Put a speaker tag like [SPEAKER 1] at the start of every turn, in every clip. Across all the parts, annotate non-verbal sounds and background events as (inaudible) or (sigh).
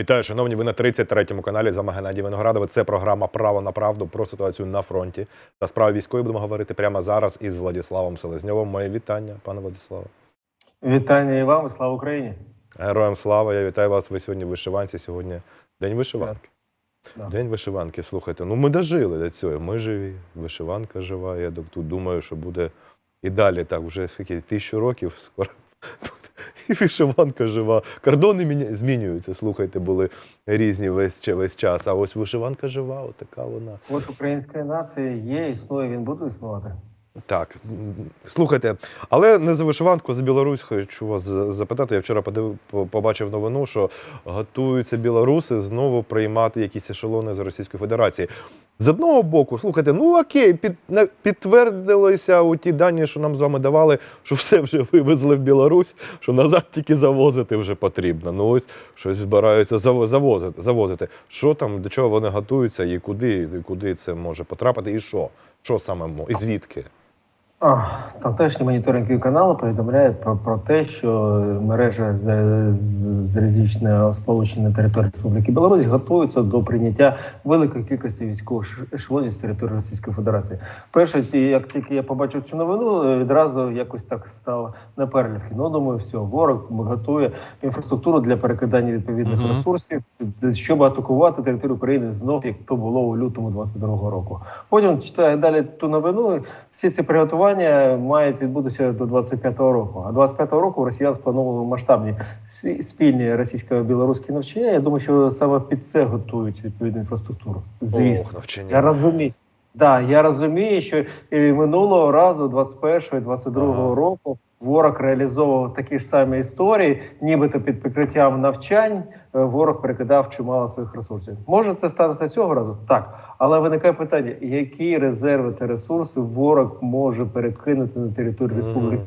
[SPEAKER 1] Вітаю, шановні. Ви на 33-му каналі. З вами Геннадій Виноградов. Це програма Право на правду про ситуацію на фронті та справи військової. Будемо говорити прямо зараз із Владиславом Селезньовим. Моє вітання, пане Владиславе.
[SPEAKER 2] Вітання і вам, і слава Україні!
[SPEAKER 1] Героям слава! Я вітаю вас. Ви сьогодні в вишиванці. Сьогодні день вишиванки.
[SPEAKER 2] Да.
[SPEAKER 1] День вишиванки. Слухайте, ну ми дожили до цього. Ми живі, вишиванка жива. Я тут думаю, що буде і далі так. Вже скільки тисячу років скоро. Вишиванка жива. Кордони міня- змінюються. Слухайте, були різні весь, весь час. А ось вишиванка жива, отака вона.
[SPEAKER 2] От українська нація є, існує, він буде існувати.
[SPEAKER 1] Так, слухайте, але не за вишиванку, за Білорусь хочу вас запитати. Я вчора подив, побачив новину, що готуються білоруси знову приймати якісь ешелони з Російської Федерації. З одного боку, слухайте, ну окей, під, не, підтвердилися у ті дані, що нам з вами давали, що все вже вивезли в Білорусь, що назад тільки завозити вже потрібно. Ну ось щось збираються заво- завозити. завозити. Що там, до чого вони готуються, і куди, і куди це може потрапити, і що? Що саме і звідки?
[SPEAKER 2] Тамтешні моніторингові канали повідомляють про, про те, що мережа з- з- залізничного сполучення на території Республіки Білорусь готується до прийняття великої кількості військових ешелонів з території Російської Федерації. Перше, як тільки я побачив цю новину, відразу якось так стало на переливки. Ну думаю, все, ворог готує інфраструктуру для перекидання відповідних
[SPEAKER 1] Мгм.
[SPEAKER 2] ресурсів, щоб атакувати територію України знов, як то було у лютому 22-го року. Потім читаю далі ту новину. Всі ці приготування мають відбутися до 25-го року. А 25-го року росіян сплановано масштабні спільні російсько-білоруські навчання. Я думаю, що саме під це готують відповідну інфраструктуру. Звісно,
[SPEAKER 1] Ох, навчання.
[SPEAKER 2] я розумію. Да, я розумію, що і минулого разу, 21-го і 22-го
[SPEAKER 1] Ага.
[SPEAKER 2] року, ворог реалізовував такі ж самі історії, нібито під прикриттям навчань. е, Ворог перекидав чимало своїх ресурсів. Може, це станеться цього разу? Так. Але виникає питання: які резерви та ресурси ворог може перекинути на територію республіки?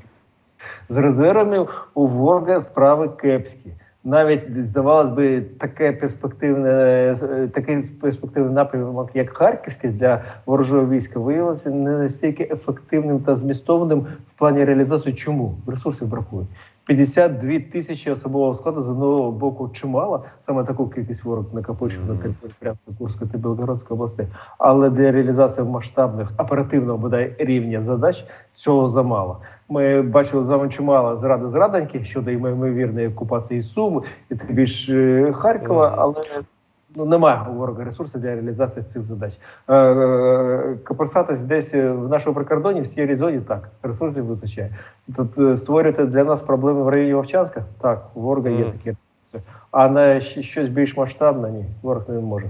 [SPEAKER 2] З резервами у ворога справи кепські. Навіть здавалось би, таке перспективне, е, такий перспективний напрямок, як Харківський для ворожого війська, виявився не настільки ефективним та змістовним в плані реалізації. Чому ресурсів бракує? 52 тисячі особового складу з одного боку чимало, саме таку кількість ворог накопичив на
[SPEAKER 1] Мгм.
[SPEAKER 2] території Брянської, Курської та Білгородської областей. Але для реалізації масштабних оперативного бодай рівня задач цього замало. Ми бачили з вами чимало зради зраданьки щодо ймовірної окупації Суми і тим більш е, Харкова, але ну немає у ворога ресурсів для реалізації цих задач. Е, е, Копирсатись десь в нашому прикордоні в сірій зоні так ресурсів вистачає. Тут е, створюєте для нас проблеми в районі Вовчанська. Так, у ворога є такі ресурси. А на щось більш масштабне ні, ворог не може.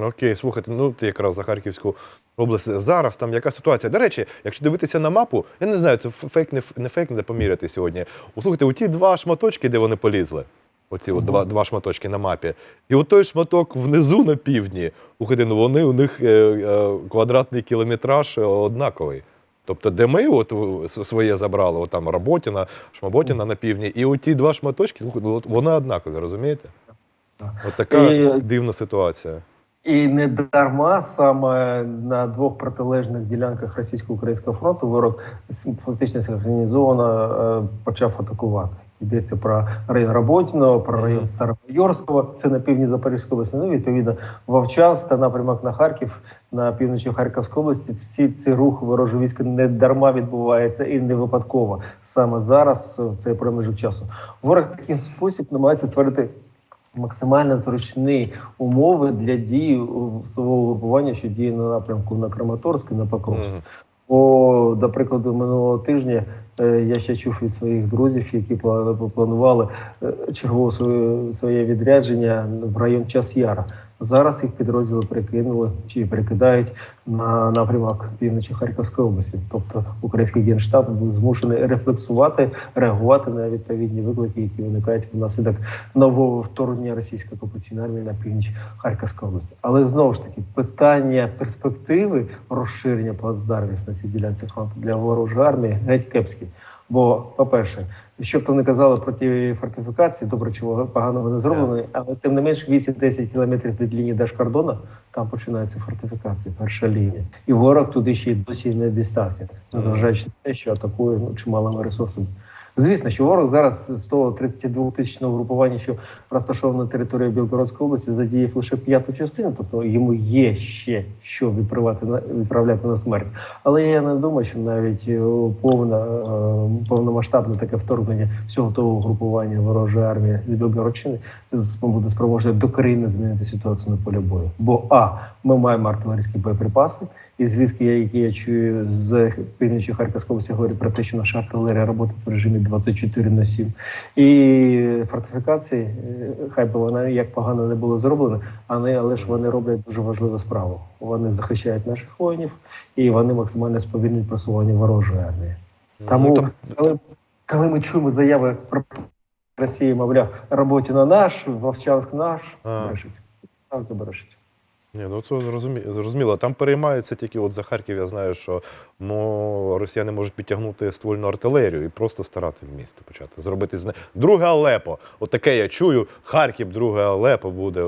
[SPEAKER 1] Окей, слухайте, ну ти якраз за Харківську область. Зараз там яка ситуація? До речі, якщо дивитися на мапу, я не знаю, це фейк, не, фейк, не поміряти сьогодні. Слухайте, у ті два шматочки, де вони полізли, оці от два, два шматочки на мапі, і от той шматок внизу на півдні, слухайте, ну вони у них е, е, квадратний кілометраж е, однаковий. Тобто, де ми от своє забрали, от там Роботіна, Шмаботіна на півдні, і оті два шматочки, от вони однакові, розумієте? От така
[SPEAKER 2] І-
[SPEAKER 1] дивна ситуація.
[SPEAKER 2] І не дарма саме на двох протилежних ділянках російсько-українського фронту ворог фактично синхронізовано почав атакувати. Йдеться про район Роботіного, про район. Старомайорського, це на півдні Запорізької області. Ну, відповідно, Вовчанськ та напрямок на Харків, на півночі Харківської області. Всі ці рухи ворожого війська не дарма відбуваються і не випадково. Саме зараз е, в цей проміжок часу. Ворог в такий спосіб намагається створити максимально зручні умови для дії свого групування, що діє на напрямку на Краматорськ і на Покровськ. Бо, до прикладу, минулого тижня е, я ще чув від своїх друзів, які пла- планували е, чергове своє відрядження в район Час Яра. Зараз їх підрозділи перекинули чи перекидають на напрямок півночі Харківської області. Тобто український генштаб був змушений рефлексувати, реагувати на відповідні виклики, які виникають внаслідок нового вторгнення російської окупаційної армії на північ Харківської області. Але знову ж таки питання перспективи розширення плацдармів на цій ділянці фронту для ворожої армії геть кепські. Бо, по-перше, що б то не казали про ті фортифікації, добре чого погано вони зроблені, але тим не менш 8-10 кілометрів від лінії держкордону там починаються фортифікації, перша лінія. І ворог туди ще й досі не дістався, незважаючи на те, що атакує ну, чималими ресурсами. Звісно, що ворог зараз з того 32 тисячного групування, що розташовано на території Білгородської області, задіяв лише п'яту частину, тобто йому є ще що відправляти на відправляти на смерть. Але я не думаю, що навіть е, повна е, повномасштабне таке вторгнення всього того групування ворожої армії з Білгородщини буде спроможне докорінно змінити ситуацію на полі бою. Бо а ми маємо артилерійські боєприпаси. І звістки, я- які я чую з півночі Харківської області, говорять про те, що наша артилерія працює в режимі 24 на 7. І фортифікації, е, хай би вона як погано не було зроблено, але, але ж вони роблять дуже важливу справу. Вони захищають наших воїнів і вони максимально сповільнюють просування ворожої армії. Тому,
[SPEAKER 1] Ну,
[SPEAKER 2] коли, коли ми чуємо заяви про Росії, мовляв, роботі на наш, Вовчанськ наш,
[SPEAKER 1] А.
[SPEAKER 2] брешуть. Правда брешуть.
[SPEAKER 1] Ні, ну це зрозумі- зрозуміло. Там переймаються тільки от за Харків. Я знаю, що ну, росіяни можуть підтягнути ствольну артилерію і просто старати місто почати. Зробити з не друге Алепо. От таке я чую. Харків, друге Алепо буде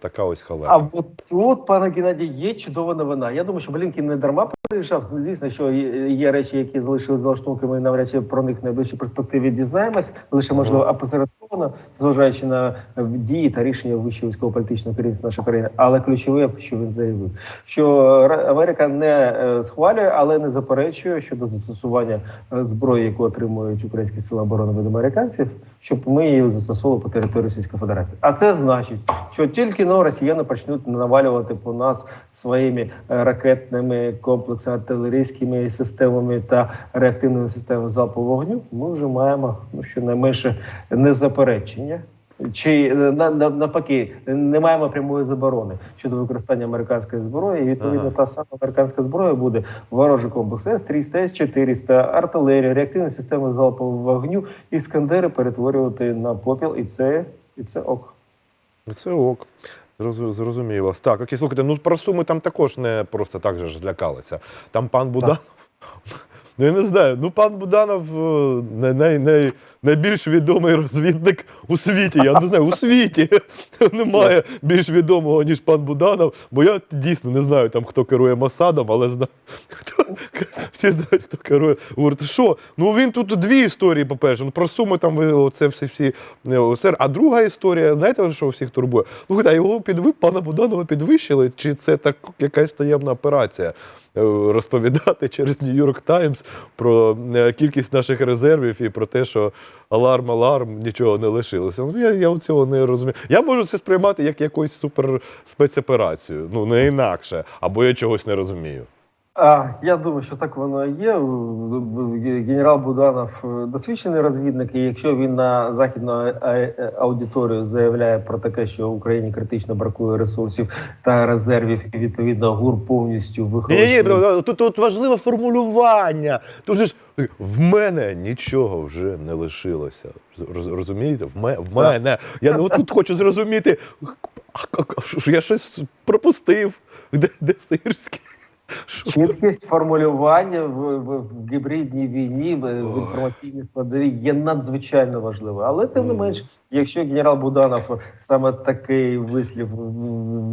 [SPEAKER 1] така ось халепа.
[SPEAKER 2] А от, от, пане Геннадій, є чудова новина. Я думаю, що Блінкін не дарма приїжджав. Звісно, що є, речі, які залишилися за лаштунками, навряд чи про них в найближчій перспективі дізнаємось, лише можливо опосередковано, зважаючи на дії та рішення вищого військово-політичного керівництва нашої країни. Але ключове, що він заявив, що Америка не е, схвалює, але не заперечує щодо застосування е, зброї, яку отримують українські сили оборони від американців, щоб ми її застосовували по території Російської Федерації. А це значить, що тільки но росіяни почнуть навалювати по нас своїми е, ракетними комплексами, артилерійськими системами та реактивними системами залпового вогню, ми вже маємо ну щонайменше незаперечення. Чи е, на, на, навпаки не маємо прямої заборони щодо використання американської зброї, і відповідно
[SPEAKER 1] Ага.
[SPEAKER 2] та сама американська зброя буде ворожий комплекс С-300, С-400, артилерія, реактивні системи залпового вогню, іскандери перетворювати на попіл, і це і це ок.
[SPEAKER 1] Це ок. Зрозу- Зрозуміло. Так, окей, слухайте, ну про суми там також не просто так же ж злякалися. Там пан Буданов. (laughs) Ну, я не знаю. Ну, пан Буданов е, най, най, най, найбільш відомий розвідник у світі. Я не знаю, у світі (laughs) немає більш відомого, ніж пан Буданов, бо я дійсно не знаю, там, хто керує Масадом, але знаю, (laughs) всі знають, хто керує. Говорите, що? Ну він тут дві історії, по-перше. Ну, про суми там оце всі всі е. А друга історія, знаєте, що всіх турбує? Слухайте, а його підви, пана Буданова підвищили, чи це так якась таємна операція? е, Розповідати через Нью-Йорк Таймс про е, кількість наших резервів і про те, що аларм, аларм, нічого не лишилося. Ну, я, я цього не розумію. Я можу це сприймати як якусь суперспецоперацію, ну не інакше, або я чогось не розумію.
[SPEAKER 2] А, я думаю, що так воно і є. Генерал Буданов е, досвідчений розвідник, і якщо він на західну аудиторію заявляє про таке, що Україні критично бракує ресурсів та резервів, і відповідно ГУР повністю
[SPEAKER 1] Ні, ні,
[SPEAKER 2] виховує.
[SPEAKER 1] тут, тут важливе формулювання. Тут же ж в мене нічого вже не лишилося. Роз- Розумієте? В, ме, в мене. Я ну, тут хочу зрозуміти, що я щось пропустив. Де, де Сирський?
[SPEAKER 2] Чіткість формулювання в, в, в гібридній війні в, в інформаційній складовій є надзвичайно важливо. Але тим не менш, якщо генерал Буданов саме такий вислів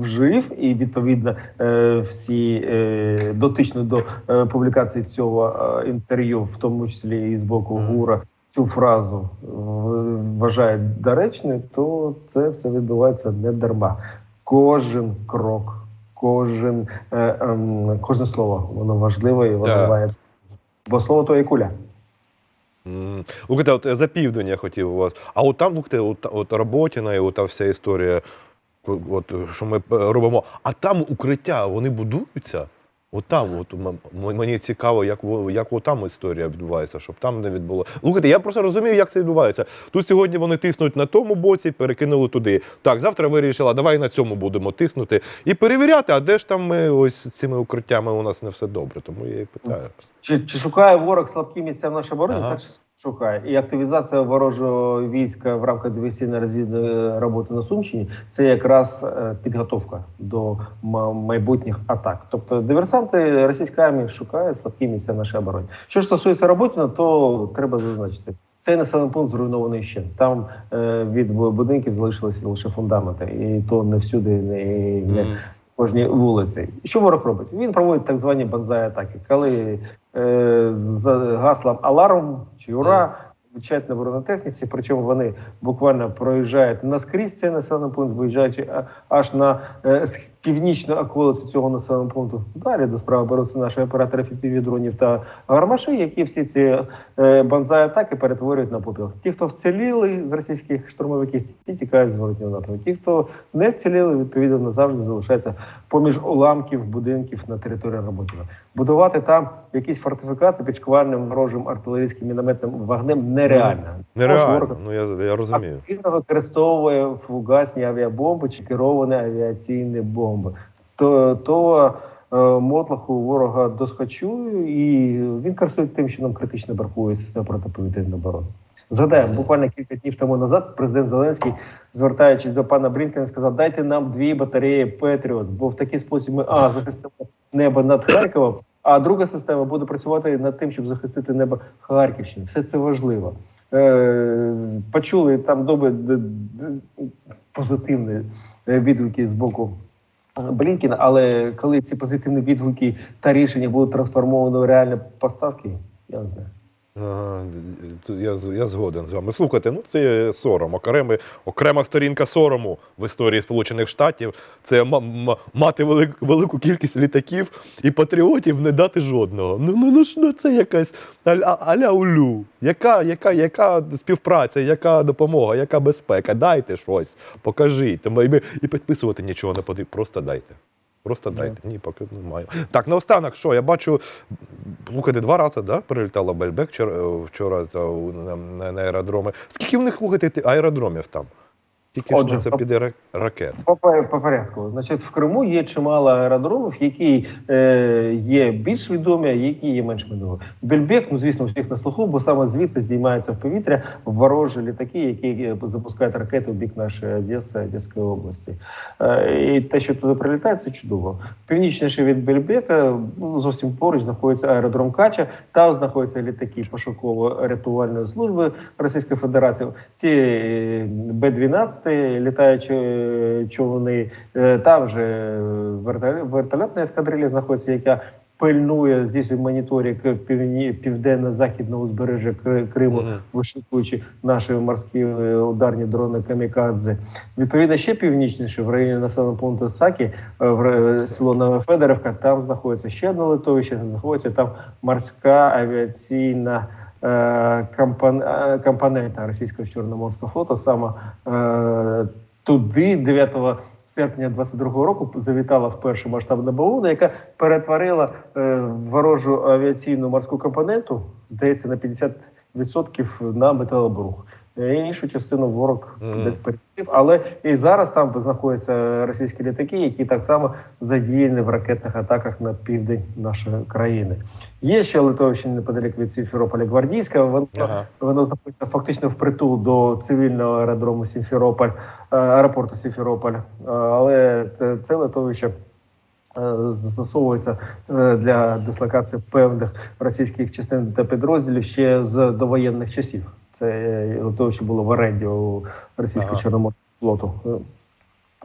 [SPEAKER 2] вжив, і відповідно е, всі е, дотично до е, публікації цього інтерв'ю, в тому числі і з боку ГУРа, цю фразу в- вважають доречною, то це все відбувається не дарма. Кожен крок. Кожен, е, ем, кожне слово, воно важливе і воно має. Бо слово то є куля.
[SPEAKER 1] М, от за південь я хотів у вас. А от там, слухайте, от, от Роботіна і ота вся історія, от, що ми е, робимо. А там укриття, вони будуються? От там, от, мені цікаво, як, як от історія відбувається, щоб там не відбуло. Слухайте, я просто розумію, як це відбувається. Тут сьогодні вони тиснуть на тому боці, перекинули туди. Так, завтра вирішила, давай на цьому будемо тиснути і перевіряти, а де ж там ми ось цими укриттями у нас не все добре. Тому я і питаю.
[SPEAKER 2] Чи, чи шукає ворог слабкі місця в нашій обороні?
[SPEAKER 1] Ага.
[SPEAKER 2] Так шукає. І активізація ворожого війська в рамках диверсійної розвідної роботи на Сумщині це якраз е, підготовка до ма- майбутніх атак. Тобто диверсанти російської армії шукають слабкі місця в нашій обороні. Що ж стосується Роботіна, то треба зазначити. Цей населений пункт зруйнований ще. Там е, від будинків залишилися лише фундаменти, і то не всюди, не, не
[SPEAKER 1] М.
[SPEAKER 2] кожній вулиці. Що ворог робить? Він проводить так звані банзай атаки, коли е, за гаслом аларм чи ура! Звичайно на бронетехніці, причому вони буквально проїжджають наскрізь цей населений пункт, виїжджаючи аж на е, північну околицю цього населеного пункту. Далі до справи беруться наші оператори FPV-дронів та гармаші, які всі ці е, банзай атаки перетворюють на попіл. Ті, хто вціліли з російських штурмовиків, ті тікають з воротнього напрямку. Ті, хто не вціліли, відповідно назавжди залишаються поміж уламків будинків на території Роботіна. Будувати там якісь фортифікації під шквальним ворожим артилерійським мінометним вогнем нереально.
[SPEAKER 1] Нереально, ну я, я розумію.
[SPEAKER 2] активно використовує фугасні авіабомби чи керовані авіаційні бомби. То, то е, мотлаху ворога досхочу, і він користується тим, що нам критично бракує системи протиповітряної оборони. Згадаємо, буквально кілька днів тому назад президент Зеленський, звертаючись до пана Брінкена, сказав: дайте нам дві батареї Петріот, бо в такий спосіб ми а захистимо небо над Харковом, а друга система буде працювати над тим, щоб захистити небо Харківщини. Все це важливо. Е, почули там добре позитивні е, відгуки з боку Блінкіна, але коли ці позитивні відгуки та рішення будуть трансформовані в реальні поставки, я не знаю.
[SPEAKER 1] Я, я згоден з вами. Слухайте, ну це сором. Окремий, окрема сторінка сорому в історії Сполучених Штатів це ма- ма- мати велик, велику кількість літаків і патріотів не дати жодного. Ну, ну, ну, ну це якась аля, аля улю. Яка, яка, яка співпраця, яка допомога, яка безпека? Дайте щось, покажіть. І підписувати нічого не потрібно. Просто дайте. Просто дайте. Ні, поки не маю. Так, наостанок, що я бачу, слухайте, два рази да, прилітало Бельбек вчора, е, вчора та, на, на, на аеродроми. Скільки в них слухайте аеродромів там? Скільки
[SPEAKER 2] Отже, ж
[SPEAKER 1] на це піде ракет?
[SPEAKER 2] По, по порядку. Значить, в Криму є чимало аеродромів, які е, є більш відомі, а які є менш відомі. Бельбек, ну звісно, всіх на слуху, бо саме звідти здіймаються в повітря ворожі літаки, які е, запускають ракети в бік нашої Одеси, Одеської області. Е, і те, що туди прилітає, це чудово. Північніше від Бельбека ну, зовсім поруч знаходиться аеродром Кача. Там знаходяться літаки пошуково-рятувальної служби Російської Федерації. Ті е, Б-12, шахти, літаючі е, човни. Е, там же е, вертольотна ескадрилля знаходиться, яка пильнує здійснює моніторинг південно-західного узбережжя Криму,
[SPEAKER 1] mm -hmm.
[SPEAKER 2] вишукуючи наші морські ударні дрони камікадзе. Відповідно, ще північніше в районі населеного пункту Сакі, в село Новофедорівка, Там знаходиться ще одне литовище, знаходиться там морська авіаційна е, компон- е, компонента російського чорноморського флоту саме е, туди 9 серпня 22-го року завітала вперше масштабна бавовна, яка перетворила ворожу авіаційну морську компоненту, здається, на 50% на металобрух. Іншу частину ворог
[SPEAKER 1] Мгм.
[SPEAKER 2] десь пересів, але і зараз там знаходяться російські літаки, які так само задіяні в ракетних атаках на південь нашої країни. Є ще литовище неподалік від Сімферополя Гвардійська. Воно
[SPEAKER 1] Ага.
[SPEAKER 2] воно знаходиться фактично впритул до цивільного аеродрому Сімферополь, е, аеропорту Сімферополь. Е, Але це- литовище. е, Застосовується для дислокації певних російських частин та підрозділів ще з довоєнних часів. Це е, литовище було в оренді у російського
[SPEAKER 1] Ага.
[SPEAKER 2] чорноморського флоту е,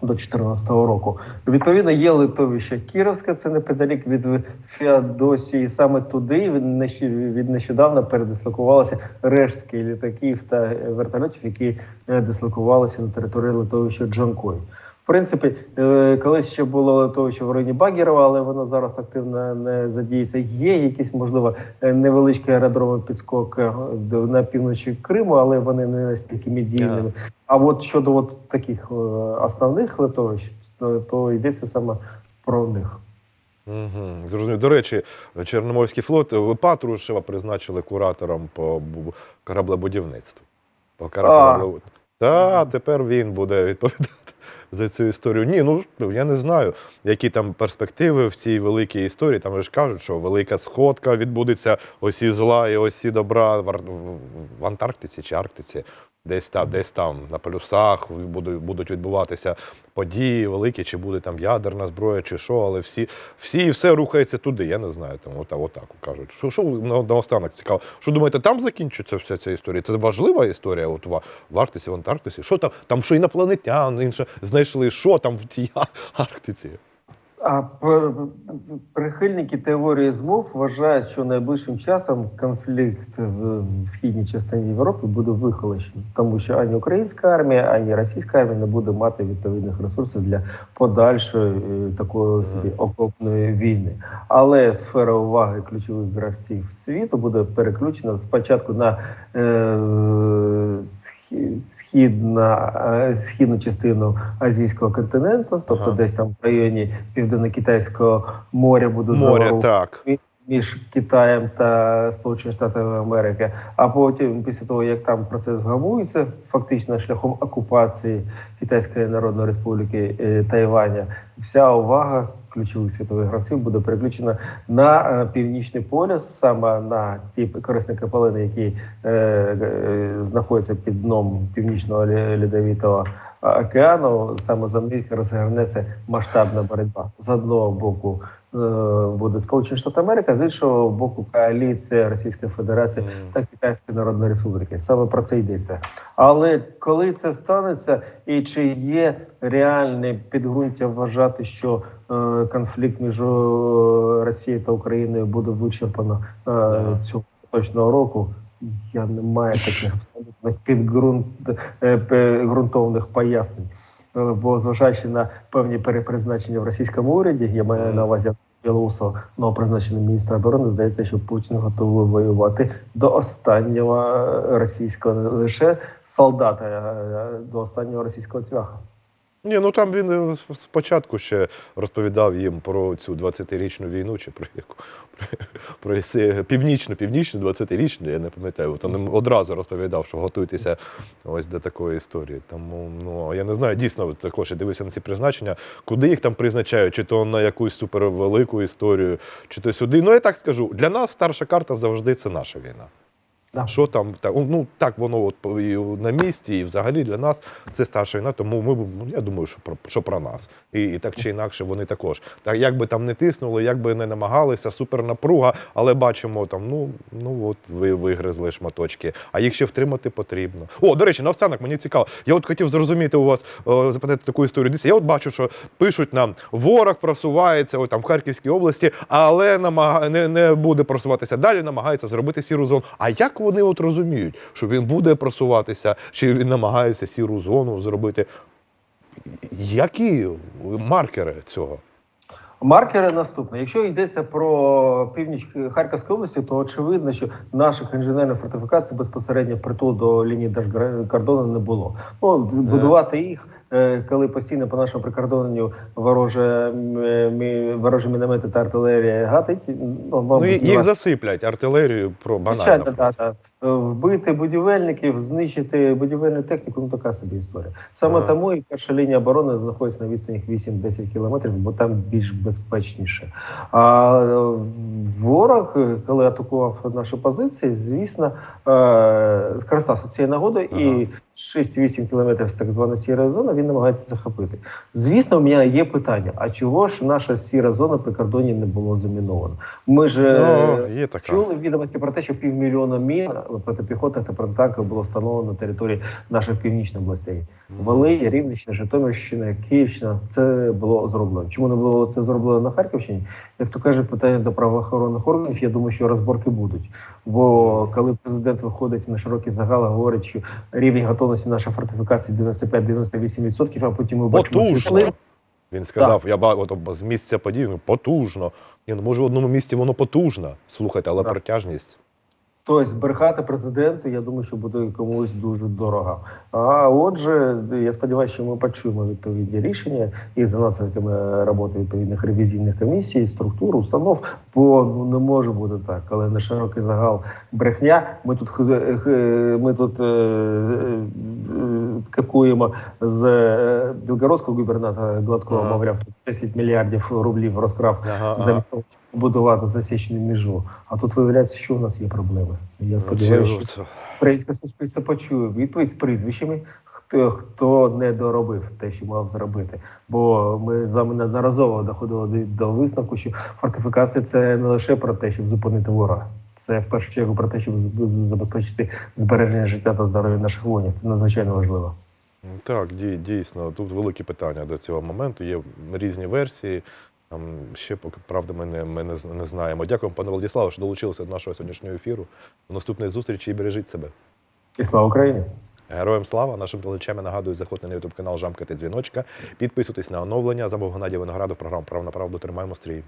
[SPEAKER 2] до 2014 року. Відповідно, є литовище Кіровське, це неподалік від Феодосії. Саме туди від від нещодавно передислокувалися рештки літаків та вертольотів, які е, дислокувалися на території литовища Джанкой. В принципі, е, колись ще було литовище в районі Багірова, але воно зараз активно не задіється. Є якісь, можливо, е, невеличкі аеродроми підскок е, на півночі Криму, але вони не настільки медійними. А от щодо от таких основних литовищ, то, то йдеться саме про них.
[SPEAKER 1] Угу. Зрозумів. До речі, Чорноморський флот Патрушева призначили куратором по кораблебудівництву. По кораблебу... Та тепер він буде відповідати за цю історію. Ні, ну я не знаю, які там перспективи в цій великій історії. Там ж кажуть, що велика сходка відбудеться осі зла і осі добра в, Ар- в- в Антарктиці чи Арктиці. Десь там, десь там на полюсах будуть, відбуватися події великі, чи буде там ядерна зброя, чи що, але всі, всі і все рухається туди. Я не знаю. Там отак, отак кажуть. Що, що на, наостанок цікаво? Що думаєте, там закінчиться вся ця історія? Це важлива історія от в Арктиці, в Антарктиці? Що там? Там що інопланетян, інше знайшли, що там в тій Арктиці?
[SPEAKER 2] А прихильники теорії змов вважають, що найближчим часом конфлікт в східній частині Європи буде вихолощений, тому що ані українська армія, ані російська армія не буде мати відповідних ресурсів для подальшої е, такої собі окопної війни. Але сфера уваги ключових гравців світу буде переключена спочатку на е, східна, е, східну частину азійського континенту, тобто
[SPEAKER 1] Ага.
[SPEAKER 2] десь там в районі Південно-Китайського моря буде
[SPEAKER 1] Море, так.
[SPEAKER 2] між Китаєм та Сполученими Штатами Америки. А потім, після того як там процес вгамується, фактично шляхом окупації Китайської Народної Республіки е, Тайваня, вся увага ключових світових гравців буде переключена на е, північний полюс, саме на ті корисні капелини, які е, е, знаходяться під дном північного льодовитого океану. Саме за них розгорнеться масштабна боротьба з одного боку. е, Буде Сполучені Штати Америки, з іншого боку, коаліція Російської Федерації
[SPEAKER 1] Мгм.
[SPEAKER 2] та Китайської Народної Республіки. Саме про це йдеться. Але коли це станеться, і чи є реальне підґрунтя вважати, що е, конфлікт між е, Росією та Україною буде вичерпано е, цього точного року? Я не маю таких абсолютно підґрунт е, ґрунтовних пояснень. Е, Бо зважаючи на певні перепризначення в російському уряді, я маю на увазі Білоусова, нового призначеного міністра оборони, здається, що Путін готовий воювати до останнього е, російського не лише солдата, а до останнього російського цвяха.
[SPEAKER 1] Ні, ну там він е, спочатку ще розповідав їм про цю 20-річну війну, чи про яку про, про північну, північну 20-річну, я не пам'ятаю. Він одразу розповідав, що готуйтеся ось до такої історії. Тому ну я не знаю, дійсно також я дивився на ці призначення, куди їх там призначають, чи то на якусь супервелику історію, чи то сюди. Ну я так скажу, для нас старша карта завжди це наша війна.
[SPEAKER 2] Да.
[SPEAKER 1] Що там так, ну так воно от і на місці, і взагалі для нас це старша війна. Тому ми я думаю, що про що про нас, і, і так чи інакше вони також. Так як би там не тиснули, як би не намагалися, супернапруга, але бачимо там, ну ну от ви вигризли шматочки, а їх ще втримати потрібно. О, до речі, наостанок мені цікаво. Я от хотів зрозуміти у вас о, запитати таку історію. Дивіться, я от бачу, що пишуть нам, ворог просувається от, там в Харківській області, але намага... не, не буде просуватися далі, намагається зробити сіру зону. А як вони от розуміють, що він буде просуватися, чи він намагається сіру зону зробити? Які маркери цього?
[SPEAKER 2] Маркери наступні. Якщо йдеться про північ Харківської області, то очевидно, що наших інженерних фортифікацій безпосередньо притул до лінії держкордону не було. Ну будувати їх, е, коли постійно по нашому прикордонню вороже мі- ворожі міномети та артилерія гатить. Ну,
[SPEAKER 1] Ну, їх засиплять артилерією про банально.
[SPEAKER 2] Звичайно, да, да. Е, Вбити будівельників, знищити будівельну техніку, ну така собі історія. Саме
[SPEAKER 1] Ага.
[SPEAKER 2] тому і перша лінія оборони знаходиться на відстані 8-10 кілометрів, бо там більш безпечніше. А е, ворог, е, коли атакував наші позиції, звісно, е, скористався цією нагодою
[SPEAKER 1] Ага.
[SPEAKER 2] і 6-8 кілометрів з так звана сіра зона він намагається захопити. Звісно, у мене є питання: а чого ж наша сіра зона при кордоні не було заміновано? Ми ж е,
[SPEAKER 1] Ну, є така.
[SPEAKER 2] Чули відомості про те, що півмільйона мін протипіхотних та протитанків було встановлено на території наших північних областей. Волинь, Рівненщина, Житомирщина, Київщина. Це було зроблено. Чому не було це зроблено на Харківщині? Як то каже, питання до правоохоронних органів. Я думаю, що розборки будуть. Бо коли президент виходить на широкий загал, говорить, що рівень готовності нашої фортифікації 95-98%, а потім ми бачимо
[SPEAKER 1] Потужно. Він сказав, я ба- от, з місця подій, ну, потужно. Ні, ну може в одному місці воно потужно. Слухайте, але
[SPEAKER 2] Так.
[SPEAKER 1] протяжність.
[SPEAKER 2] Тобто брехати президенту, я думаю, що буде комусь дуже дорого. А отже, я сподіваюся, що ми почуємо відповідні рішення і за наслідками роботи відповідних ревізійних комісій, структур, установ. Бо ну не може бути так, коли на широкий загал брехня. Ми тут х- х- ми тут е, е, кепкуємо з е, білгородського губернатора Гладкого,
[SPEAKER 1] Ага.
[SPEAKER 2] мовляв, 10 мільярдів рублів розкрав
[SPEAKER 1] Ага,
[SPEAKER 2] замість того, щоб будувати засічну межу. А тут виявляється, що у нас є проблеми. Я сподіваюся, що українське суспільство почує відповідь з прізвищами, хто, хто не доробив те, що мав зробити. Бо ми з вами неодноразово доходили до, до висновку, що фортифікація це не лише про те, щоб зупинити ворога. Це в першу чергу про те, щоб забезпечити збереження життя та здоров'я наших воїнів. Це надзвичайно важливо.
[SPEAKER 1] Так, дійсно, тут великі питання до цього моменту. Є різні версії. Ще поки правда ми не, ми не, знаємо. Дякую, пане Владиславе, що долучилися до нашого сьогоднішнього ефіру. До наступної зустрічі і бережіть себе.
[SPEAKER 2] І слава Україні!
[SPEAKER 1] Героям слава! Нашим глядачам нагадую, заходьте на ютуб канал Жамкати Дзвіночка. Підписуйтесь на оновлення. Замов Геннадій Виноградов, програма Право на правду. Тримаємо стрій.